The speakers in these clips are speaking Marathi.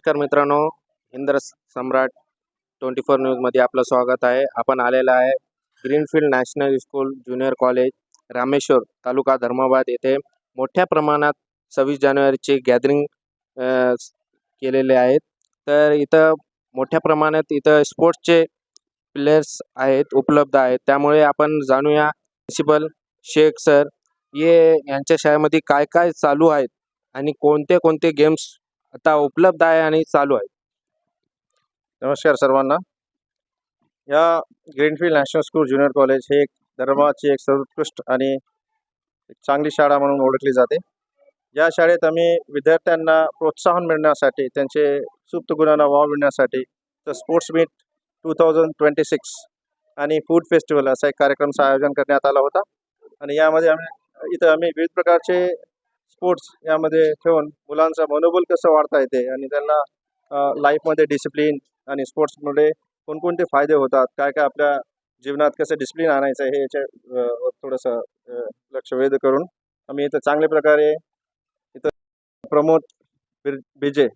नमस्कार मित्रांनो इंद्र सम्राट ट्वेंटी फोर न्यूजमध्ये आपलं स्वागत आहे. आपण आलेलं आहे Greenfield National School Junior College Rameshwar taluka Dharmabad येथे. मोठ्या प्रमाणात सव्वीस जानेवारीचे गॅदरिंग केलेले आहेत. तर इथं मोठ्या प्रमाणात इथं स्पोर्ट्सचे प्लेयर्स आहेत उपलब्ध आहेत. त्यामुळे आपण जाणूया प्रिन्सिपल शेख सर ये यांच्या शाळेमध्ये काय काय चालू आहेत आणि कोणते कोणते गेम्स आता उपलब्ध आहे आणि चालू आहे. नमस्कार सर्वांना. या Greenfield National School Junior College हे एक धर्माची एक सर्वोत्कृष्ट आणि एक चांगली शाळा म्हणून ओळखली जाते. या शाळेत आम्ही विद्यार्थ्यांना प्रोत्साहन मिळण्यासाठी त्यांचे सुप्त गुणांना वाव मिळण्यासाठी तर sports meet two thousand twenty six आणि फूड फेस्टिवल असा एक कार्यक्रमचं आयोजन करण्यात आला होता. आणि यामध्ये आम्ही इथं आम्ही विविध प्रकारचे स्पोर्ट्स यामध्ये ठेवून मुलांचं मनोबल कसं वाढता येते आणि त्यांना लाईफमध्ये डिसिप्लिन आणि स्पोर्ट्समुळे कोणकोणते फायदे होतात? काय काय आपल्या जीवनात कसं डिसिप्लिन आणायचं हे याच्या थोडंसं लक्ष वेध करून आम्ही इथं चांगल्या प्रकारे इथं प्रमोद बिजे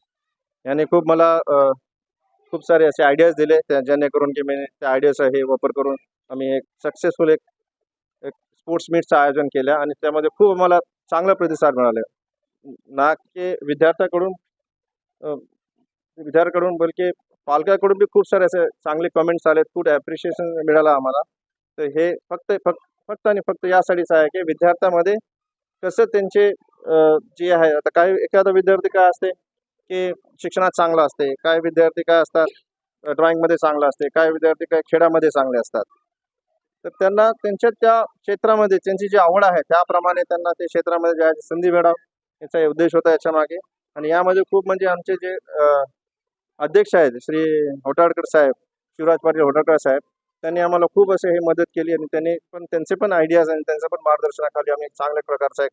यांनी खूप मला खूप सारे असे आयडियाज दिले त्या जेणेकरून की मी त्या आयडियाचा हे वापर करून आम्ही एक सक्सेसफुल एक एक स्पोर्ट्स मीटचं आयोजन केलं आणि त्यामध्ये खूप मला चांगला प्रतिसाद मिळाला. ना की विद्यार्थ्याकडून विद्यार्थ्याकडून बलकी पालकाकडून बी खूप सारे असे चांगले कमेंट्स आले खूप ॲप्रिशिएशन मिळालं आम्हाला. तर हे फक्त फक्त फक्त आणि फक्त यासाठीच आहे की विद्यार्थ्यामध्ये कसं त्यांचे जे आहे आता काही एखादा विद्यार्थी काय असते की शिक्षणात चांगला असते काय विद्यार्थी काय असतात ड्रॉइंगमध्ये चांगला असते काय विद्यार्थी काय खेळामध्ये चांगले असतात. तर त्यांना त्यांच्या त्या क्षेत्रामध्ये त्यांची जी आवड आहे त्याप्रमाणे त्यांना ते क्षेत्रामध्ये जायची संधी मिळावं याचा उद्देश होता याच्या मागे. आणि यामध्ये खूप म्हणजे आमचे जे अध्यक्ष आहेत श्री होटाडकर साहेब शिवराज पाटील होटाडकर साहेब त्यांनी आम्हाला खूप असे हे मदत केली आणि त्यांनी पण त्यांचे पण आयडियाज आणि त्यांचं पण मार्गदर्शनाखाली आम्ही चांगल्या प्रकारचा एक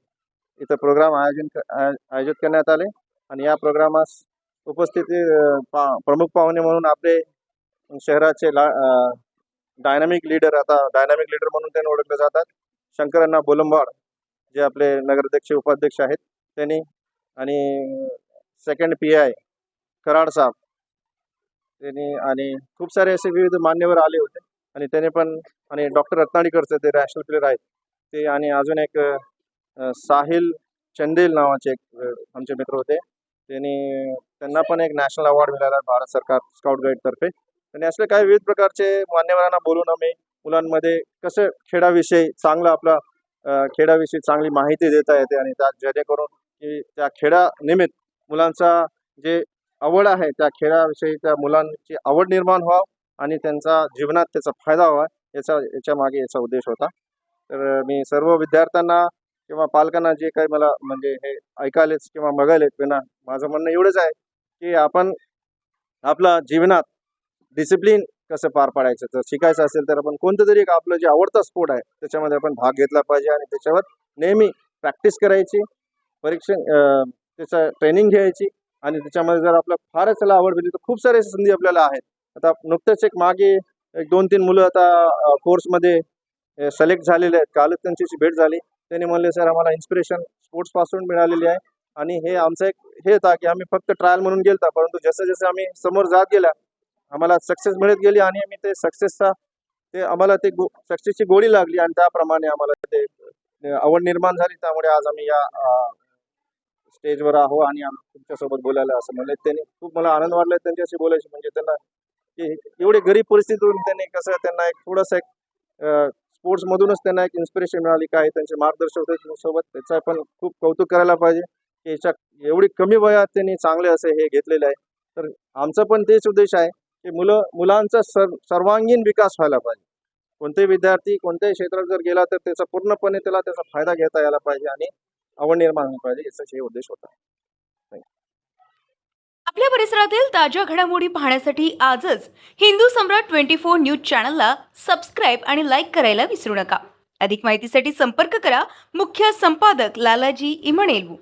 इथं प्रोग्राम आयोजन आय- आयोजित करण्यात आले. आणि या प्रोग्रामास उपस्थिती पा प्रमुख पाहुणे म्हणून आपले शहराचे ला डायनामिक लीडर आता डायनामिक लीडर म्हणून त्यांना ओळखले जातात. शंकरांना बोलंबाड जे आपले नगराध्यक्ष उपाध्यक्ष आहेत त्यांनी. आणि सेकंड पी आय कराड साहेब त्यांनी आणि खूप सारे असे विविध मान्यवर आले होते. आणि त्याने पण आणि डॉक्टर रत्नाडीकरचे ते नॅशनल प्लेअर आहेत ते आणि अजून एक साहिल चंदेल नावाचे एक आमचे मित्र होते. त्यांनी त्यांना पण एक नॅशनल अवॉर्ड मिळाला भारत सरकार स्काउट गाईडतर्फे आणि असले काही विविध प्रकारचे मान्यवरांना बोलून आम्ही मुलांमध्ये कसं खेळाविषयी चांगलं आपला खेळाविषयी चांगली माहिती देता येते आणि त्या जेणेकरून की त्या खेळानिमित्त मुलांचा जे आवड आहे त्या खेळाविषयी त्या मुलांची आवड निर्माण व्हावं आणि त्यांचा जीवनात त्याचा फायदा व्हावा याचा याच्या मागे याचा उद्देश होता. तर मी सर्व विद्यार्थ्यांना किंवा पालकांना जे काही मला म्हणजे हे ऐकायलेच किंवा बघायलेच त्यांना माझं म्हणणं एवढंच आहे की आपण आपल्या जीवनात डिसिप्लिन कसं पार पाडायचं? तर शिकायचं असेल तर आपण कोणतं तरी एक आपलं जे आवडता स्पोर्ट आहे त्याच्यामध्ये आपण भाग घेतला पाहिजे आणि त्याच्यावर नेहमी प्रॅक्टिस करायची परीक्षण त्याचं ट्रेनिंग घ्यायची आणि त्याच्यामध्ये जर आपलं फारच त्याला आवड भेटली तर खूप सारे संधी आपल्याला आहेत. आता नुकतंच एक मागे एक दोन तीन मुलं आता कोर्समध्ये सिलेक्ट झालेले आहेत. कालच त्यांची भेट झाली. त्यांनी म्हणले सर आम्हाला इन्स्पिरेशन स्पोर्ट्सपासून मिळालेली आहे आणि हे आमचं एक हे होता की आम्ही फक्त ट्रायल म्हणून गेलता परंतु जसं जसं आम्ही समोर जात गेल्या आम्हाला सक्सेस मिळत गेली आणि आम्ही ते सक्सेसचा ते आम्हाला ते गो सक्सेसची गोडी लागली आणि त्याप्रमाणे आम्हाला ते आवड निर्माण झाली. त्यामुळे आज आम्ही या स्टेजवर आहो आणि तुमच्यासोबत बोलायला असं म्हणलं. त्यांनी खूप मला आनंद वाटला त्यांच्याशी बोलायची. म्हणजे त्यांना की एवढी गरीब परिस्थितीतून त्यांनी कसं त्यांना एक थोडंसं एक स्पोर्ट्समधूनच त्यांना एक इन्स्पिरेशन मिळाली. काय त्यांचे मार्गदर्शक होते सोबत त्याचा पण खूप कौतुक करायला पाहिजे. की याच्या एवढी कमी वयात त्यांनी चांगले असे हे घेतलेले आहे. तर आमचा पण तेच उद्देश आहे. की मुलं मुलांचा सर्व सर्वांगीण विकास व्हायला पाहिजे. कोणतेही विद्यार्थी कोणत्याही क्षेत्रात जर गेला तर त्याचा पूर्णपणे त्याला त्याचा फायदा घेता यायला पाहिजे आणि आवड निर्माण व्हायला पाहिजे याचा हे उद्देश होता. आपल्या परिसरातील ताज्या घडामोडी पाहण्यासाठी आजच Hindu Samrat twenty four news चॅनलला सबस्क्राईब आणि लाईक करायला विसरू नका. अधिक माहितीसाठी संपर्क करा मुख्य संपादक लालाजी इमणेलू.